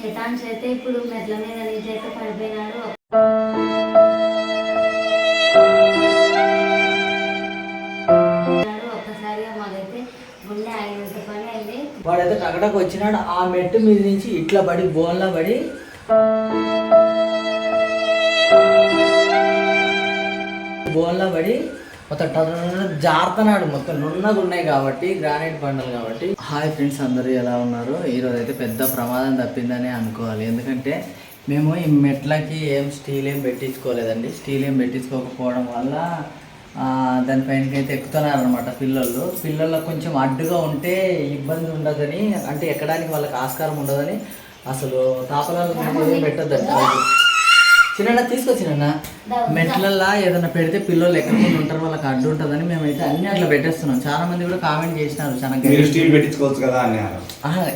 హితాంశ్ అయితే ఇప్పుడు మెట్ల మీద నుంచి పడిపోయినాడు ఒక్కసారిగా మాకైతే గుండె ఆగినంత పని అయింది. వాడైతే టకటకు వచ్చినాడు. ఆ మెట్టు మీద నుంచి ఇట్లా పడి బోన్లా పడి. బోన్లా పడి మొత్తం జారుతున్నాడు. మొత్తం నున్నగా ఉన్నాయి కాబట్టి గ్రానైట్ బండలు కాబట్టి. హాయ్ ఫ్రెండ్స్ అందరూ ఎలా ఉన్నారు? ఈరోజు అయితే పెద్ద ప్రమాదం తప్పిందని అనుకోవాలి. ఎందుకంటే మేము ఈ మెట్లకి ఏం స్టీల్ ఏం పెట్టించుకోలేదండి. స్టీల్ ఏం పెట్టించుకోకపోవడం వల్ల ఆ, దానిపైనకి అయితే ఎక్కుతున్నారు పిల్లలు. పిల్లలకు కొంచెం అడ్డుగా ఉంటే ఇబ్బంది ఉండదని అంటే ఎక్కడానికి వాళ్ళకి ఆస్కారం ఉండదని అసలు తాపలాలు పెట్టద్దండి. చిన్న తీసుకొచ్చినన్న మెట్లల్లా ఏదైనా పెడితే పిల్లలు ఎక్కడికి ఉంటారు వాళ్ళకి అడ్డు ఉంటుందని మేమైతే అన్ని అట్లా పెట్టేస్తున్నాం. చాలా మంది కూడా కామెంట్ చేసినారు చాలా గలీజ్ స్టీల్ పెట్టించుకోవచ్చు కదా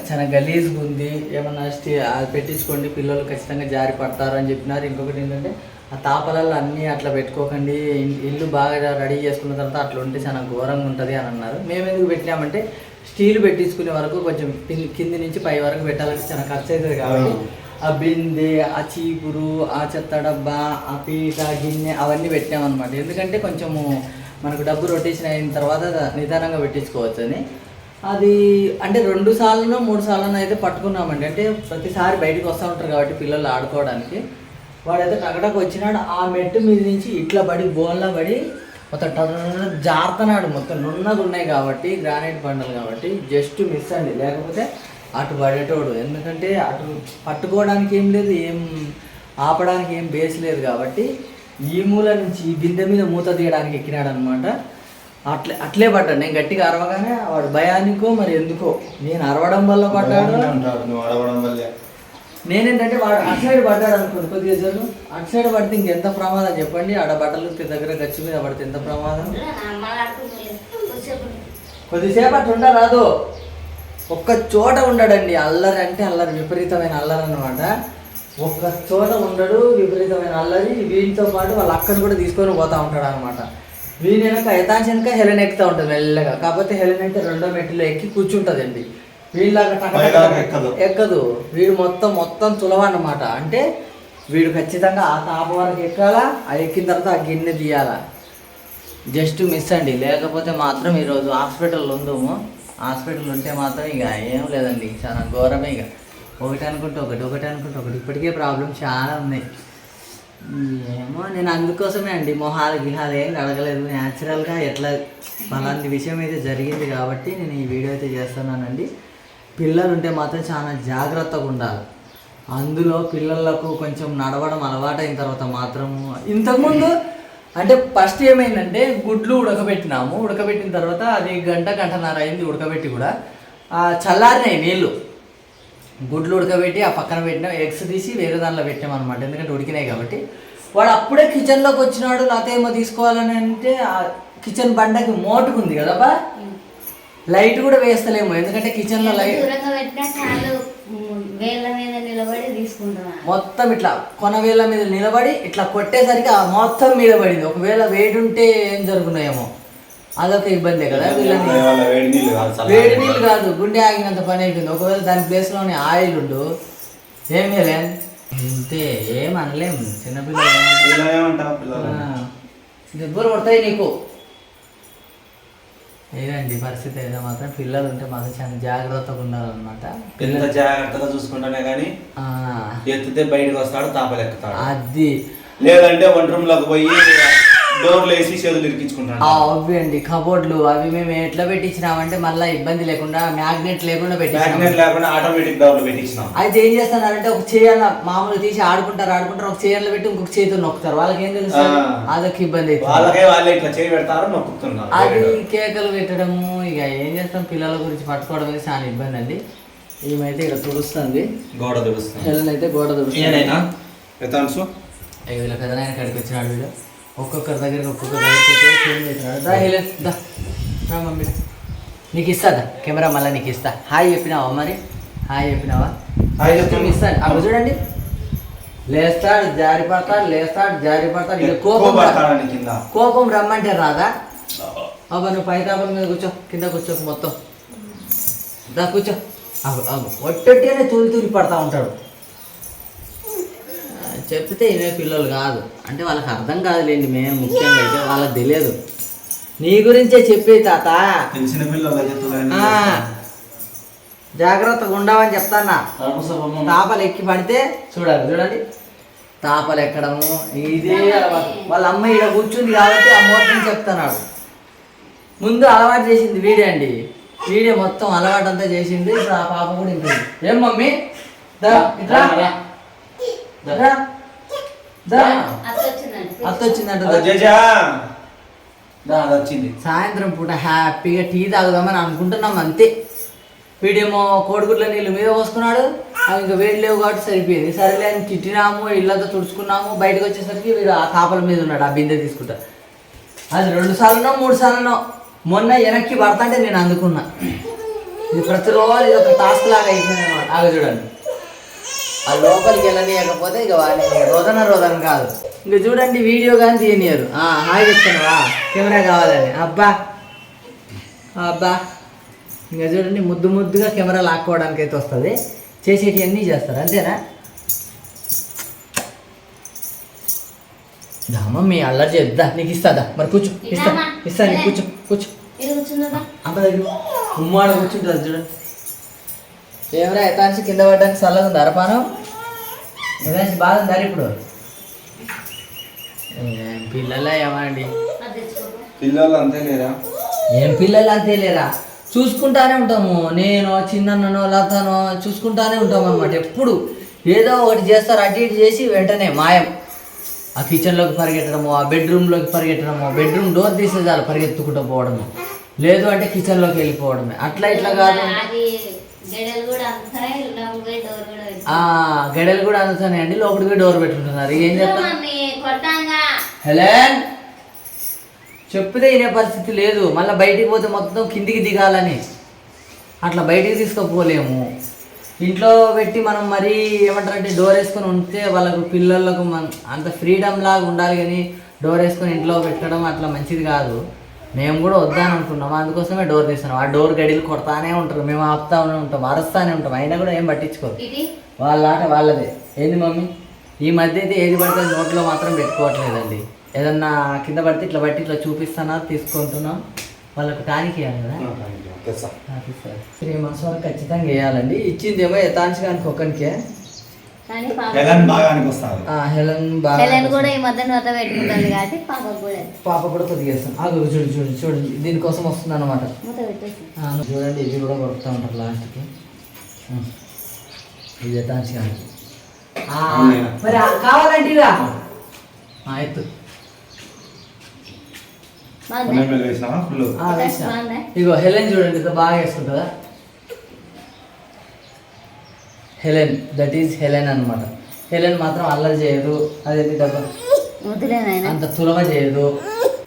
చాలా గలీజ్గా ఉంది. ఏమన్నా స్టీ అది పెట్టించుకోండి పిల్లలు ఖచ్చితంగా జారి పడతారు అని చెప్పినారు. ఇంకొకటి ఏంటంటే ఆ తాపలలో అన్నీ అట్లా పెట్టుకోకండి. ఇల్లు బాగా రెడీ చేసుకున్న తర్వాత అట్లా ఉంటే చాలా ఘోరంగా ఉంటుంది అని అన్నారు. మేము ఎందుకు పెట్టినామంటే స్టీల్ పెట్టించుకునే వరకు కొంచెం కింది నుంచి పై వరకు పెట్టాలంటే చాలా ఖర్చు అవుతుంది కాబట్టి ఆ బిందె ఆ చీపురు ఆ చెత్త డబ్బా ఆ పీట గిన్నె అవన్నీ పెట్టామన్నమాట. ఎందుకంటే కొంచెము మనకు డబ్బు రొటేషన్ అయిన తర్వాత నిదానంగా పెట్టించుకోవచ్చు అని అది అంటే రెండు సార్లు మూడు సార్లు అయితే పట్టుకున్నామండి. అంటే ప్రతిసారి బయటకు వస్తూ ఉంటారు కాబట్టి పిల్లలు ఆడుకోవడానికి. వాడైతే టకటకు వచ్చినాడు. ఆ మెట్టు మీద నుంచి ఇట్లా పడి బోన్లా పడి మొత్తం టర్ర జారుతున్నాడు. మొత్తం నున్నగా ఉన్నాయి కాబట్టి గ్రానైట్ బండలు కాబట్టి జస్ట్ మిస్ అండి. లేకపోతే అటు పడేటోడు. ఎందుకంటే అటు పట్టుకోవడానికి ఏం లేదు ఏం ఆపడానికి ఏం బేస్ లేదు కాబట్టి ఈ మూల నుంచి ఈ బిందె మీద మూత తీయడానికి ఎక్కినాడు అనమాట అట్లే అట్లే పడ్డాడు. నేను గట్టిగా అరవగానే వాడు భయానికో మరి ఎందుకో. నేను అరవడం వల్ల పడ్డాడు. అడగడం వల్లే. నేనేంటంటే వాడు అటు సైడ్ పడ్డాడు అనుకోండి కొద్దిగా జరుగు అటు సైడ్ పడితే ఇంకెంత ప్రమాదం చెప్పండి. ఆడ బట్టలు దగ్గర గచ్చి మీద పడితే ఎంత ప్రమాదం? కొద్దిసేపు అట్లా ఉండరాదు. ఒక్క చోట ఉండడండి. అల్లరి అంటే అల్లరి విపరీతమైన అల్లరి అనమాట ఒక్క చోట ఉండడు విపరీతమైన అల్లరి. వీటితో పాటు వాళ్ళ అక్కను కూడా తీసుకొని పోతా ఉంటాడు అనమాట వీని వెనక యథాంశ వెనక హెలెన్ ఎక్కుతూ ఉంటుంది మెల్లగా. కాకపోతే హెలెన్ అయితే రెండో మెట్టులో ఎక్కి కూర్చుంటుందండి. వీళ్ళలాగా ఎక్కదు. వీడు మొత్తం మొత్తం తులవన్నమాట అంటే వీడు ఖచ్చితంగా ఆ తాప వరకు ఎక్కాలా ఆ ఎక్కిన తర్వాత ఆ గిన్నె తీయాలా. జస్ట్ మిస్ అండి. లేకపోతే మాత్రం ఈరోజు హాస్పిటల్లో ఉందాము. హాస్పిటల్ ఉంటే మాత్రం ఇక ఏం లేదండి. చాలా ఘోరమే ఇక. ఒకటి అనుకుంటే ఒకటి ఒకటి అనుకుంటే ఒకటి. ఇప్పటికే ప్రాబ్లం చాలా ఉన్నాయి. ఏమో నేను అందుకోసమే అండి మొహాలు గిహాలు ఏం అడగలేదు న్యాచురల్గా ఎట్లా అలాంటి విషయం అయితే జరిగింది కాబట్టి నేను ఈ వీడియో అయితే చేస్తున్నానండి. పిల్లలు ఉంటే మాత్రం చాలా జాగ్రత్తగా ఉండాలి. అందులో పిల్లలకు కొంచెం నడవడం అలవాటైన తర్వాత మాత్రము. ఇంతకుముందు అంటే ఫస్ట్ ఏమైందంటే గుడ్లు ఉడకబెట్టినాము. ఉడకబెట్టిన తర్వాత అది గంట గంటన్నర అయింది ఉడకబెట్టి కూడా. ఆ, చల్లారినాయి నీళ్ళు గుడ్లు ఉడకబెట్టి ఆ పక్కన పెట్టినాం ఎగ్స్ తీసి వేరే దానిలో పెట్టాం అనమాట ఎందుకంటే ఉడికినాయి కాబట్టి. వాడు అప్పుడే కిచెన్లోకి వచ్చినాడు నాతో ఏమో తీసుకోవాలని అంటే ఆ కిచెన్ బండకి మోటుకుంది కదా బా. లైట్ కూడా వేస్తలేము ఎందుకంటే కిచెన్లో లైట్ నిలబడి తీసుకుంటున్నాను. మొత్తం ఇట్లా కొనవేళ్ళ మీద నిలబడి ఇట్లా కొట్టేసరికి ఆ మొత్తం మీద పడింది ఒకవేళ వేడి ఉంటే ఏం జరుగుతున్నాయేమో అదొక ఇబ్బందే కదా వీళ్ళని. వేడి నీళ్ళు కాదు గుండె ఆగినంత పని అయిపోయింది. ఒకవేళ దాని ప్లేస్లోనే ఆయిల్ ఉండు. ఏం చేయలేం? ఇంతే ఏం అనలేం. చిన్నపిల్లలు దెబ్బలు కొడతాయి నీకు. ఏదండి పరిస్థితి ఏదో మాత్రం పిల్లలు ఉంటే మాత్రం చాలా జాగ్రత్తగా ఉండాలన్నమాట. ఎంత జాగ్రత్తగా చూసుకుంటానే కానీ ఆ, ఎత్తితే బయటకు వస్తాడు తాపలు ఎక్కుతాడు అది. లేదంటే వన్ రూమ్లోకి పోయి డోర్లు వేసి చేతులు ఇరికించుకుంటాడు ఆ, అవి అండి కబోర్డ్లు అవి మేము ఎట్లా పెట్టించినామంటే మళ్ళీ ఇబ్బంది లేకుండా మ్యాగ్నెట్ లేకుండా పెట్టించినాం. మ్యాగ్నెట్ లేకుండా ఆటోమేటిక్ డోర్లు పెట్టించినాం. అయితే ఏం చేస్తున్నారంటే ఒక చేయన్న మామూలు తీసి ఆడుకుంటారు ఆడుకుంటారు ఒక చీరలో పెట్టి ఇంకొక చేతితో నొక్కుతారు. వాళ్ళకి ఏం తెలుసు? ఆ. అదొక ఇబ్బంది అవుతుంది వాళ్ళకే వాళ్ళే ఇట్లా చేయి పెడతారు నొక్కుతున్నారు. అది కేకలు పెట్టడము ఇక ఏం చేస్తాం? పిల్లల గురించి పట్టుకోవడం అనేది చాలా ఇబ్బంది అండి. ఈమెయితే ఇక్కడ తుడుస్తుంది. గోడ తుడుస్తుంది. హెలన్ అయితే గోడ తుడుస్తుంది. ఇక వీళ్ళ పెదనాయన కాడికి వచ్చినాడు వీడు. ఒక్కొక్కరి దగ్గరికి దగ్గరికి చేంజ్ అవుతున్నాడు దా రా మమ్మీ. నీకు ఇస్తాదా? కెమెరా మళ్ళీ నీకు ఇస్తా. హాయ్ చెప్పినావా మరి? హాయ్ చెప్పినావా? హాయ్ చెప్పాను. ఇస్తాను. అవి చూడండి. లేస్తాడు జారి పడతాడు లేస్తాడు జారి పడతాడు. ఇక కోపం కోపం రమ్మంటే రాదా? అబ్బా నువ్వు పైతాపల మీద కూర్చో. కింద కూర్చో మొత్తం. దా కూర్చో. అగు అగు ఒట్టొట్టిగానే తూలి తూలి పడతా ఉంటాడు. చెప్తే ఇనే పిల్లలు కాదు. అంటే వాళ్ళకి అర్థం కాదులేండి మేము ముఖ్యంగా అయితే వాళ్ళకి తెలియదు. నీ గురించే చెప్పే తాత. తెలిసిన జాగ్రత్తగా ఉండవని చెప్తానా తాపలు ఎక్కి పడితే చూడాలి చూడండి. తాపలు ఎక్కడము? ఇదే అలవాటు. వాళ్ళ అమ్మ ఇక్కడ కూర్చుంది కాబట్టి ఆ మూర్తిని చెప్తున్నాడు. ముందు అలవాటు చేసింది వీడే అండి. వీడే మొత్తం అలవాటు అంతా చేసింది. ఇప్పుడు ఆ పాప కూడా ఇంటుంది ఏం మమ్మీ? దా వచ్చింది. సాయంత్రం పూట హ్యాపీగా టీ తాగుదామని అనుకుంటున్నాం అంతే. వీడేమో కోడిగుడ్ల నీళ్ళు మీద పోసుకున్నాడు. అవి ఇంకా వేడి లేవు కాబట్టి సరిపోయింది. సరేలే అని తిట్టినాము ఇల్లంతా తుడుచుకున్నాము బయటకు వచ్చేసరికి వీడు ఆ కాపల మీద ఉన్నాడు ఆ బిందె తీసుకుంటా. అది రెండు సార్లునో మూడు సార్లునో మొన్న వెనక్కి పడతాంటే నేను అందుకున్నా. ఇది ప్రతిరోజు ఇది ఒక టాస్క్ లాగా అయిపోయింది అనమాట ఆగ చూడండి. ఆ లోపలికి వెళ్ళనీయకపోతే ఇక వాడిని రోదన రోదన కాదు. ఇంకా చూడండి వీడియో కానీ తీయనియరు. ఆ, హాయ్ చెప్తున్నావా కెమెరా కావాలని. అబ్బా. అబ్బా. ఇంకా చూడండి ముద్దు ముద్దుగా కెమెరా లాక్కోవడానికి అయితే వస్తుంది. చేసేటివన్నీ చేస్తారు అంతేనా? దామా మీ అల్లరి చెప్దా నీకు ఇస్తాదా? మరి కూర్చో. ఇస్తా ఇస్తా నీకు కూర్చో కూర్చో. అమ్మ దగ్గర ఉమ్మాడ కూర్చుంటుంది చూడండి ఏమరా ఎతాంచి కింద పడ్డానికి చల్లగా ఉంది? అరపానం? బాగా ఉందారు ఇప్పుడు? ఏం పిల్లలా ఏమండి? అది తెచ్చుకో పిల్లలు అంతే లేరా? ఏం పిల్లలు అంతే లేరా? చూసుకుంటానే ఉంటాము. నేను చిన్నన్ననో లతనో చూసుకుంటానే ఉంటాం అనమాట ఎప్పుడు ఏదో ఒకటి చేస్తారు అటు ఇటు చేసి వెంటనే మాయం. ఆ కిచెన్లోకి పరిగెట్టడము ఆ బెడ్రూమ్లోకి పరిగెట్టడము బెడ్రూమ్ డోర్ తీసే చాలు పరిగెత్తుకుంటూ పోవడము. లేదు అంటే కిచెన్లోకి వెళ్ళిపోవడమే. అట్లా ఇట్లా కాదు. గడలు కూడా అందుతున్నాయండి లోపలికి డోర్ పెట్టుకుంటున్నారు. ఏం చెప్తాం హెలెన్! చెప్తే వినే పరిస్థితి లేదు. మళ్ళీ బయటికి పోతే మొత్తం కిందికి దిగాలని. అట్లా బయటికి తీసుకుపోలేము. ఇంట్లో పెట్టి మనం మరీ ఏమంటారంటే డోర్ వేసుకొని ఉంటే వాళ్ళకు పిల్లలకు మన అంత ఫ్రీడమ్ లాగా ఉండాలి కానీ డోర్ వేసుకొని ఇంట్లో పెట్టడం అట్లా మంచిది కాదు. మేము కూడా వద్దాని అనుకున్నాం అందుకోసమే డోర్ తీస్తున్నాం. ఆ డోర్ గడిలు కొడతానే ఉంటారు. మేము ఆపుతానే ఉంటాం అరుస్తానే ఉంటాం. అయినా కూడా ఏం పట్టించుకోరు. ఇది? వాళ్ళ ఆట వాళ్ళదే. ఏంది మమ్మీ? ఈ మధ్య అయితే ఏది పడితే నోట్లో మాత్రం పెట్టుకోవట్లేదండి. ఏదన్నా కింద పడితే ఇట్లా బట్టి ఇట్లా చూపిస్తానా తీసుకుంటున్నాం. వాళ్ళకు టానిక్ ఇవ్వాలి కదా? త్రీ మంత్స్ వరకు ఖచ్చితంగా వేయాలండి ఇచ్చిందేమో యథాంశ గానికి జగన్ బాగా వస్తారు ఆ, హెలెన్ బాగా హెలెన్ కూడా ఈ మధ్య నోట పెట్టుకుంటుంది కాబట్టి పాప కూడా పాప కూడా కొద్దిగా వేస్తాం ఆగు చూడు చూడు చూడు. దీనికోసం వస్తుంది అనమాట చూడండి ఇది కూడా కొడుతూ ఉంటారు లాస్ట్కి. ఇది ఆ, మరి కావాలంటే రా ఆ, ఎత్తు. ఇగో హెలెన్ చూడండి ఇంత బాగా వేసుకుంటుందా? హెలెన్ దట్ ఈజ్ హెలెన్ అన్నమాట. హెలెన్ మాత్రం అల్లరి చేయదు అదేంటి డబ్బా అంత తులవ చేయదు.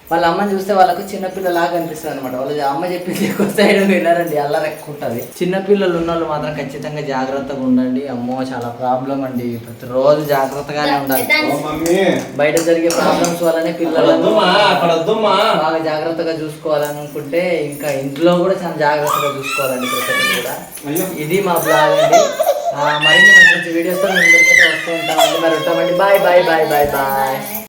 వాళ్ళ అమ్మని చూస్తే వాళ్ళకు చిన్నపిల్లలాగా అనిపిస్తుంది అనమాట వాళ్ళ అమ్మ చెప్పింది ఎక్కువ సైడ్ వినరండి అల్లరి ఎక్కువ ఉంటుంది చిన్నపిల్లలు ఉన్న వాళ్ళు మాత్రం ఖచ్చితంగా జాగ్రత్తగా ఉండండి. అమ్మో చాలా ప్రాబ్లం అండి. ప్రతిరోజు జాగ్రత్తగానే ఉండాలి. ఓ మమ్మీ. బయట జరిగే ప్రాబ్లమ్స్ వల్లనే పిల్లలను వద్దమ్మా బాగా జాగ్రత్తగా చూసుకోవాలనుకుంటే ఇంకా ఇంట్లో కూడా చాలా జాగ్రత్తగా చూసుకోవాలండి ప్రతి కూడా. ఇది మా బ్లాగ్ అండి. మరిన్ని మంచి మంచి వీడియోస్తో మేము అందరికీ వస్తూ ఉంటామండి. మరి ఉంటామండి. Bye bye bye bye bye